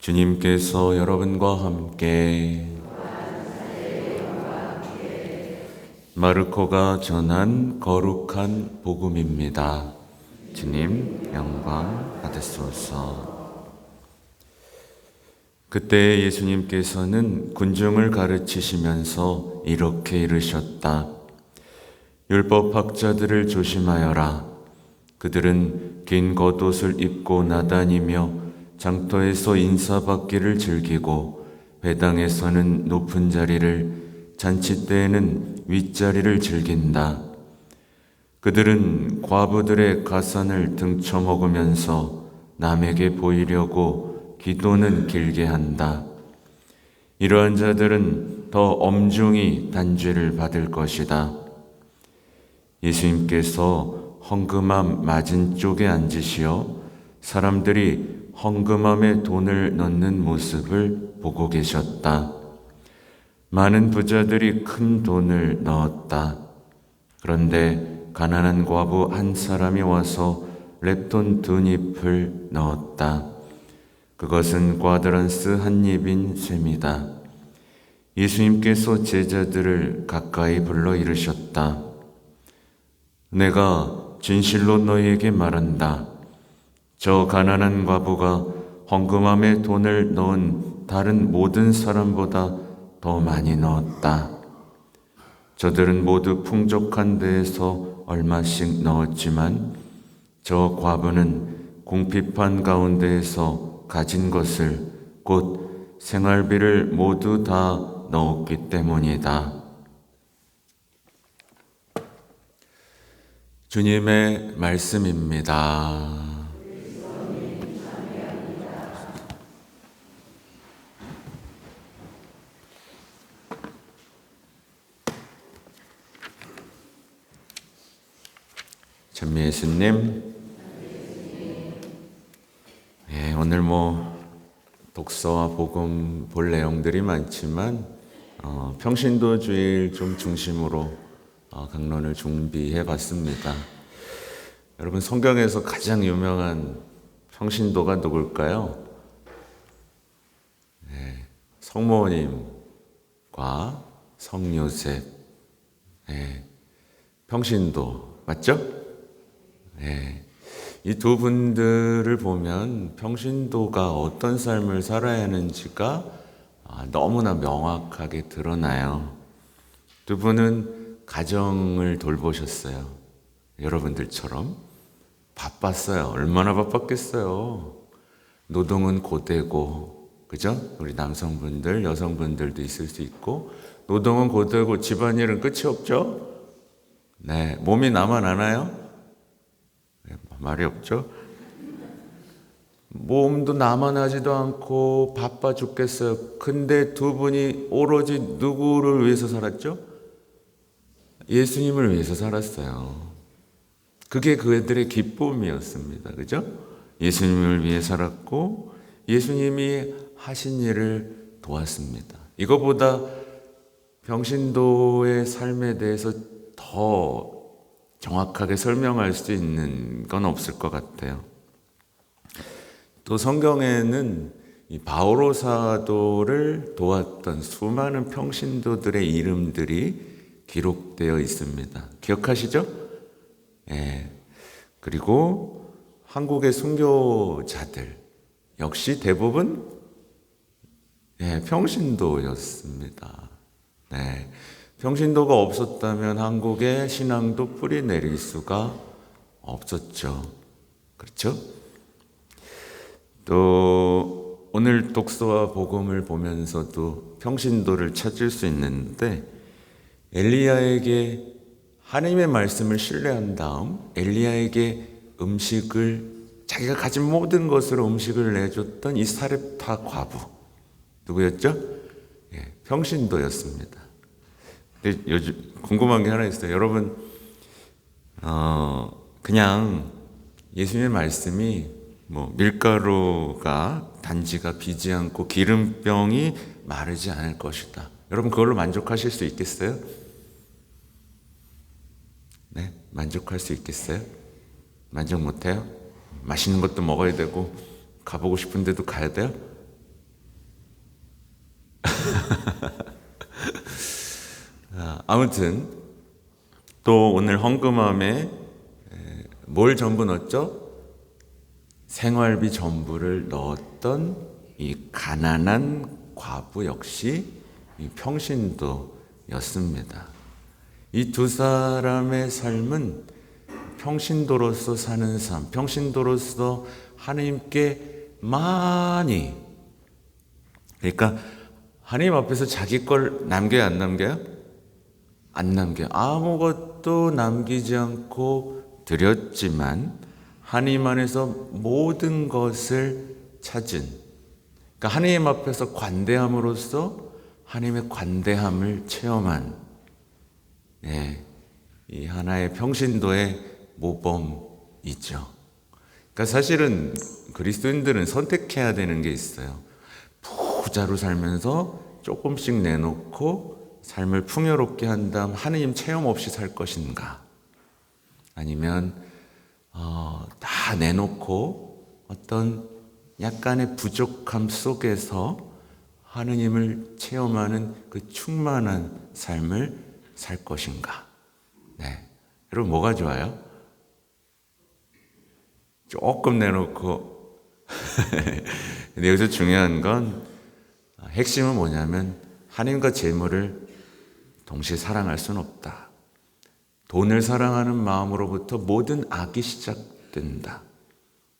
주님께서 여러분과 함께 마르코가 전한 거룩한 복음입니다. 주님 영광 받으소서. 그때 예수님께서는 군중을 가르치시면서 이렇게 이르셨다. 율법 학자들을 조심하여라. 그들은 긴 겉옷을 입고 나다니며 장터에서 인사받기를 즐기고 회당에서는 높은 자리를 잔치 때에는 윗자리를 즐긴다. 그들은 과부들의 가산을 등쳐먹으면서 남에게 보이려고 기도는 길게 한다. 이러한 자들은 더 엄중히 단죄를 받을 것이다. 예수님께서 헝금함 맞은 쪽에 앉으시어 사람들이 헝금함에 돈을 넣는 모습을 보고 계셨다. 많은 부자들이 큰 돈을 넣었다. 그런데 가난한 과부 한 사람이 와서 랩돈 두 잎을 넣었다. 그것은 꽈드런스 한 입인 셈이다. 예수님께서 제자들을 가까이 불러 이르셨다. 내가 진실로 너희에게 말한다. 저 가난한 과부가 헌금함에 돈을 넣은 다른 모든 사람보다 더 많이 넣었다. 저들은 모두 풍족한 데에서 얼마씩 넣었지만 저 과부는 궁핍한 가운데에서 가진 것을 곧 생활비를 모두 다 넣었기 때문이다. 주님의 말씀입니다. 전미 예수님, 예, 오늘 뭐 독서와 복음 볼 내용들이 많지만 어, 평신도 주일 좀 중심으로 어, 강론을 준비해 봤습니다. 여러분 성경에서 가장 유명한 평신도가 누굴까요? 네, 성모님과 성요셉. 네, 평신도 맞죠? 네, 이두 분들을 보면 평신도가 어떤 삶을 살아야 하는지가 아, 너무나 명확하게 드러나요. 두 분은 가정을 돌보셨어요. 여러분들처럼 바빴어요. 얼마나 바빴겠어요. 노동은 고되고, 그죠? 우리 남성분들, 여성분들도 있을 수 있고, 노동은 고되고 집안일은 끝이 없죠? 네, 몸이 나만 하나요? 네, 말이 없죠? 몸도 하지도 않고 바빠 죽겠어요. 근데 두 분이 오로지 누구를 위해서 살았죠? 예수님을 위해서 살았어요. 그게 그들의 기쁨이었습니다. 그죠? 예수님을 위해 살았고 예수님이 하신 일을 도왔습니다. 이거보다 병신도의 삶에 대해서 더 정확하게 설명할 수 있는 건 없을 것 같아요. 또 성경에는 이 바오로 사도를 도왔던 수많은 평신도들의 이름들이 기록되어 있습니다. 기억하시죠? 예. 그리고 한국의 순교자들 역시 대부분 예, 평신도였습니다. 네. 평신도가 없었다면 한국의 신앙도 뿌리 내릴 수가 없었죠. 그렇죠? 또 오늘 독서와 복음을 보면서도 평신도를 찾을 수 있는데 엘리야에게 하나님의 말씀을 신뢰한 다음 엘리야에게 음식을 자기가 가진 모든 것으로 음식을 내줬던 이 사렙타 과부 누구였죠? 예, 평신도였습니다. 근데 요즘 궁금한 게 하나 있어요. 여러분 어, 그냥 예수님의 말씀이 뭐 밀가루가 단지가 비지 않고 기름병이 마르지 않을 것이다. 여러분 그걸로 만족하실 수 있겠어요? 네, 만족할 수 있겠어요? 만족 못해요? 맛있는 것도 먹어야 되고 가보고 싶은 데도 가야 돼요? 아, 아무튼 또 오늘 헌금함에 에, 뭘 전부 넣었죠? 생활비 전부를 넣었던 이 가난한 과부 역시 이 평신도였습니다. 이 두 사람의 삶은 평신도로서 사는 삶, 평신도로서 하나님께 많이 그러니까 하나님 앞에서 자기 걸 남겨요 안 남겨요? 안 남겨요. 아무것도 남기지 않고 드렸지만 하나님 안에서 모든 것을 찾은 그러니까 하나님 앞에서 관대함으로써 하나님의 관대함을 체험한 네, 이 하나의 평신도의 모범이죠. 그러니까 사실은 그리스도인들은 선택해야 되는 게 있어요. 부자로 살면서 조금씩 내놓고 삶을 풍요롭게 한 다음 하느님 체험 없이 살 것인가? 아니면 어, 다 내놓고 어떤 약간의 부족함 속에서 하느님을 체험하는 그 충만한 삶을 살 것인가? 네. 여러분 뭐가 좋아요? 조금 내놓고 근데 여기서 중요한 건 핵심은 뭐냐면 하나님과 재물을 동시에 사랑할 수는 없다. 돈을 사랑하는 마음으로부터 모든 악이 시작된다.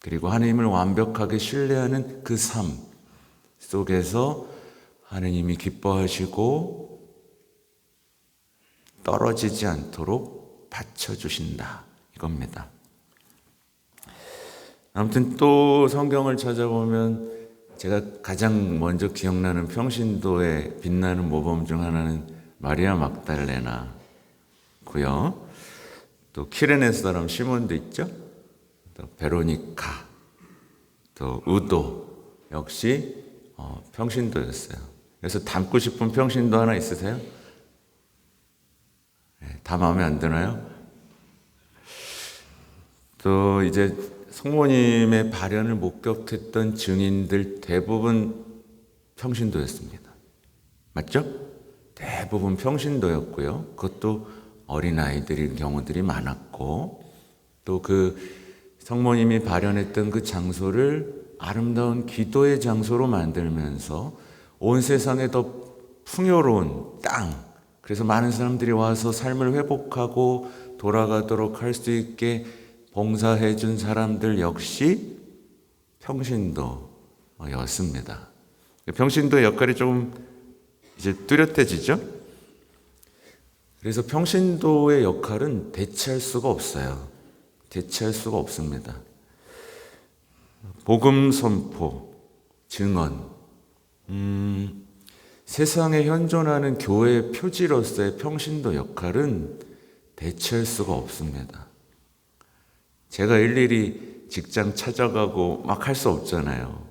그리고 하나님을 완벽하게 신뢰하는 그 삶 속에서 하나님이 기뻐하시고 떨어지지 않도록 받쳐주신다. 이겁니다. 아무튼 또 성경을 찾아보면 제가 가장 먼저 기억나는 평신도의 빛나는 모범 중 하나는 마리아 막달레나고요. 또 키레네 사람 시몬도 있죠. 또 베로니카, 또 우도 역시 어, 평신도였어요. 그래서 닮고 싶은 평신도 하나 있으세요? 네, 다 마음에 안 드나요? 또 이제 성모님의 발현을 목격했던 증인들 대부분 평신도였습니다. 맞죠? 대부분 평신도였고요. 그것도 어린아이들인 경우들이 많았고, 또 그 성모님이 발현했던 그 장소를 아름다운 기도의 장소로 만들면서 온 세상에 더 풍요로운 땅, 그래서 많은 사람들이 와서 삶을 회복하고 돌아가도록 할 수 있게 봉사해 준 사람들 역시 평신도였습니다. 평신도의 역할이 좀 이제 뚜렷해지죠? 그래서 평신도의 역할은 대체할 수가 없어요. 대체할 수가 없습니다. 복음 선포, 증언, 음, 세상에 현존하는 교회의 표지로서의 평신도 역할은 대체할 수가 없습니다. 제가 일일이 직장 찾아가고 막 할 수 없잖아요.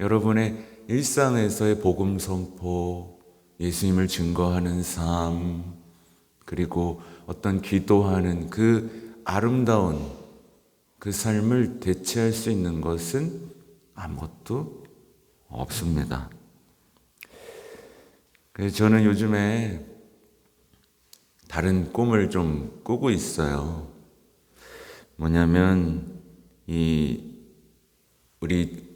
여러분의 일상에서의 복음 선포, 예수님을 증거하는 삶, 그리고 어떤 기도하는 그 아름다운 그 삶을 대체할 수 있는 것은 아무것도 없습니다. 그래서 저는 요즘에 다른 꿈을 좀 꾸고 있어요. 뭐냐면 이 우리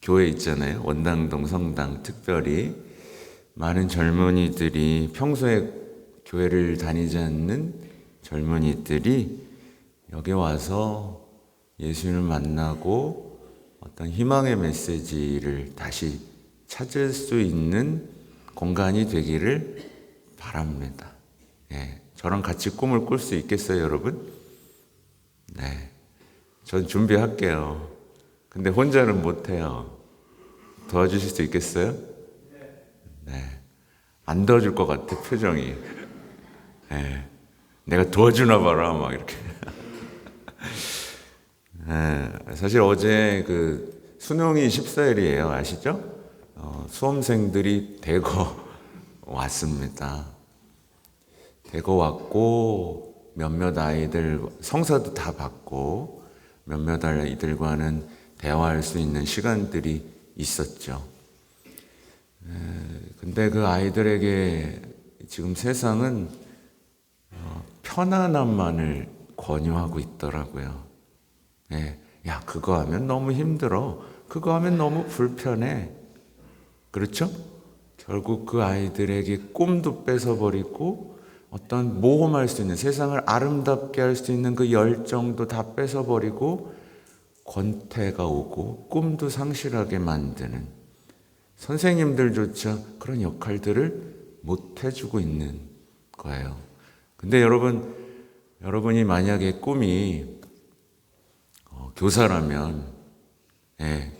교회 있잖아요. 원당동 성당 특별히 많은 젊은이들이 평소에 교회를 다니지 않는 젊은이들이 여기 와서 예수님을 만나고 어떤 희망의 메시지를 다시 찾을 수 있는 공간이 되기를 바랍니다. 예, 저랑 같이 꿈을 꿀 수 있겠어요, 여러분? 네. 전 준비할게요. 근데 혼자는 못해요. 도와주실 수 있겠어요? 네. 안 도와줄 것 같아, 표정이. 네. 내가 도와주나 봐라, 막 이렇게. 네. 사실 어제 그 수능이 14일이에요. 아시죠? 어, 수험생들이 대거 왔습니다. 대거 왔고, 몇몇 아이들 성사도 다 받고 몇몇 아이들과는 대화할 수 있는 시간들이 있었죠. 근데 그 아이들에게 지금 세상은 어, 편안함만을 권유하고 있더라고요. 예, 야, 그거 하면 너무 힘들어. 그거 하면 너무 불편해. 그렇죠? 결국 그 아이들에게 꿈도 뺏어버리고 어떤 모험할 수 있는 세상을 아름답게 할 수 있는 그 열정도 다 뺏어버리고 권태가 오고 꿈도 상실하게 만드는 선생님들조차 그런 역할들을 못 해주고 있는 거예요. 근데 여러분, 여러분이 만약에 꿈이 어, 교사라면, 예,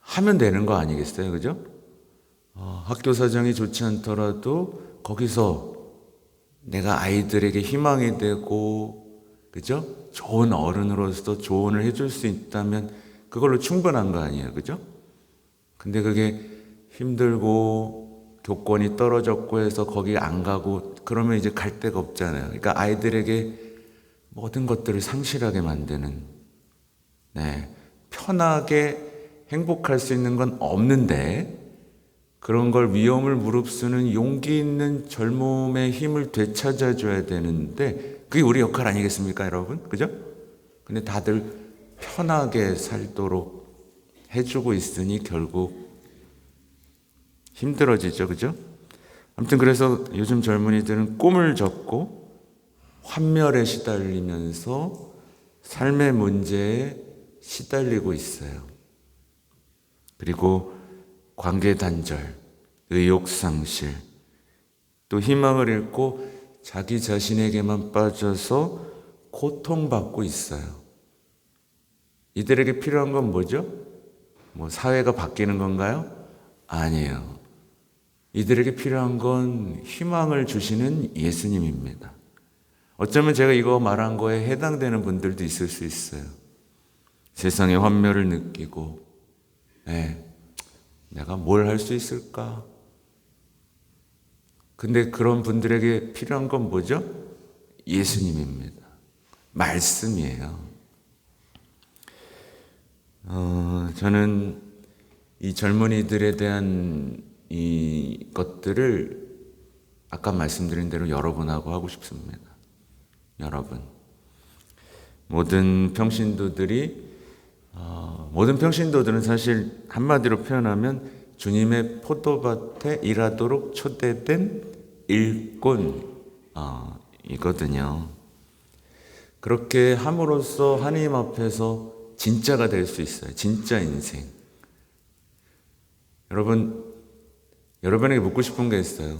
하면 되는 거 아니겠어요? 그죠? 어, 학교 사정이 좋지 않더라도 거기서 내가 아이들에게 희망이 되고, 그죠? 좋은 어른으로서 조언을 해줄 수 있다면 그걸로 충분한 거 아니에요. 그죠? 근데 그게 힘들고 교권이 떨어졌고 해서 거기 안 가고 그러면 이제 갈 데가 없잖아요. 그러니까 아이들에게 모든 것들을 상실하게 만드는, 네, 편하게 행복할 수 있는 건 없는데 그런 걸 위험을 무릅쓰는 용기 있는 젊음의 힘을 되찾아 줘야 되는데 그게 우리 역할 아니겠습니까, 여러분? 그죠? 근데 다들 편하게 살도록 해주고 있으니 결국 힘들어지죠, 그죠? 아무튼 그래서 요즘 젊은이들은 꿈을 접고 환멸에 시달리면서 삶의 문제에 시달리고 있어요. 그리고 관계 단절, 의욕 상실, 또 희망을 잃고 자기 자신에게만 빠져서 고통받고 있어요. 이들에게 필요한 건 뭐죠? 뭐 사회가 바뀌는 건가요? 아니에요. 이들에게 필요한 건 희망을 주시는 예수님입니다. 어쩌면 제가 이거 말한 거에 해당되는 분들도 있을 수 있어요. 세상의 환멸을 느끼고, 네, 내가 뭘 할 수 있을까? 근데 그런 분들에게 필요한 건 뭐죠? 예수님입니다. 말씀이에요. 어, 저는 이 젊은이들에 대한 이 것들을 아까 말씀드린 대로 여러분하고 하고 싶습니다. 여러분. 모든 평신도들이 어, 모든 평신도들은 사실 한마디로 표현하면 주님의 포도밭에 일하도록 초대된 일꾼 어, 이거든요. 그렇게 함으로써 하나님 앞에서 진짜가 될 수 있어요. 진짜 인생. 여러분, 여러분에게 묻고 싶은 게 있어요.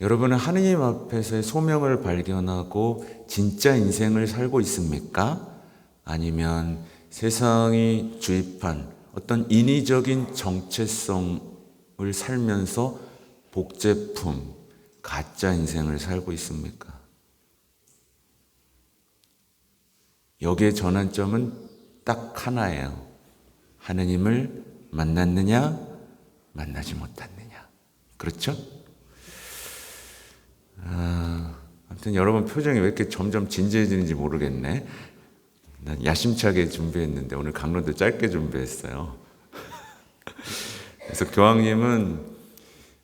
여러분은 하느님 앞에서의 소명을 발견하고 진짜 인생을 살고 있습니까? 아니면 세상이 주입한 어떤 인위적인 정체성을 살면서 복제품, 가짜 인생을 살고 있습니까? 여기에 전환점은 딱 하나예요. 하느님을 만났느냐, 만나지 못했느냐. 그렇죠? 아, 아무튼 여러분 표정이 왜 이렇게 점점 진지해지는지 모르겠네. 난 야심차게 준비했는데 오늘 강론도 짧게 준비했어요. 그래서 교황님은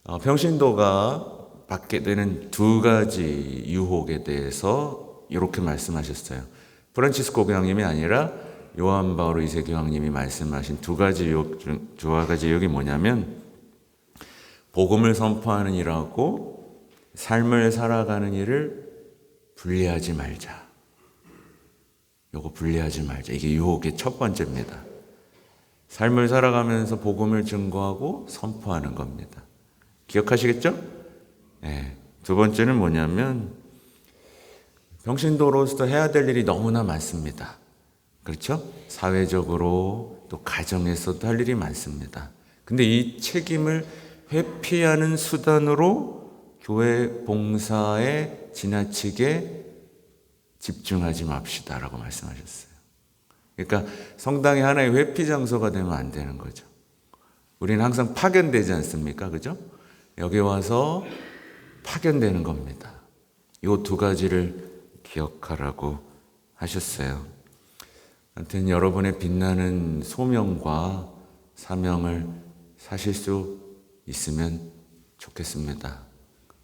어, 평신도가 받게 되는 두 가지 유혹에 대해서 이렇게 말씀하셨어요. 프란치스코 교황님이 아니라 요한 바오로 이세 교황님이 말씀하신 두 가지 유혹 중 두 가지 유혹이 뭐냐면 복음을 선포하는 일하고 삶을 살아가는 일을 분리하지 말자. 요거 분리하지 말자. 이게 유혹의 첫 번째입니다. 삶을 살아가면서 복음을 증거하고 선포하는 겁니다. 기억하시겠죠? 네. 두 번째는 뭐냐면 병신도로서 해야 될 일이 너무나 많습니다. 그렇죠? 사회적으로 또 가정에서도 할 일이 많습니다. 근데 이 책임을 회피하는 수단으로 교회 봉사에 지나치게 집중하지 맙시다라고 말씀하셨어요. 그러니까 성당이 하나의 회피 장소가 되면 안 되는 거죠. 우리는 항상 파견되지 않습니까? 그죠? 여기 와서 파견되는 겁니다. 이두 가지를 기억하라고 하셨어요. 하여튼 여러분의 빛나는 소명과 사명을 사실 수 있으면 좋겠습니다.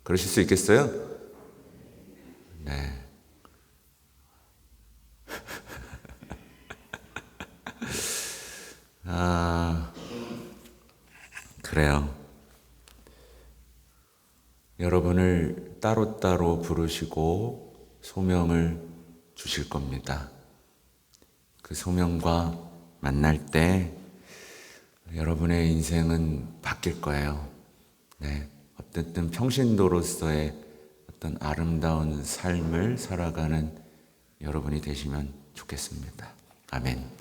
그러실 수 있겠어요? 네. 아, 그래요. 여러분을 따로따로 부르시고 소명을 주실 겁니다. 그 소명과 만날 때 여러분의 인생은 바뀔 거예요. 네. 어쨌든 평신도로서의 어떤 아름다운 삶을 살아가는 여러분이 되시면 좋겠습니다. 아멘.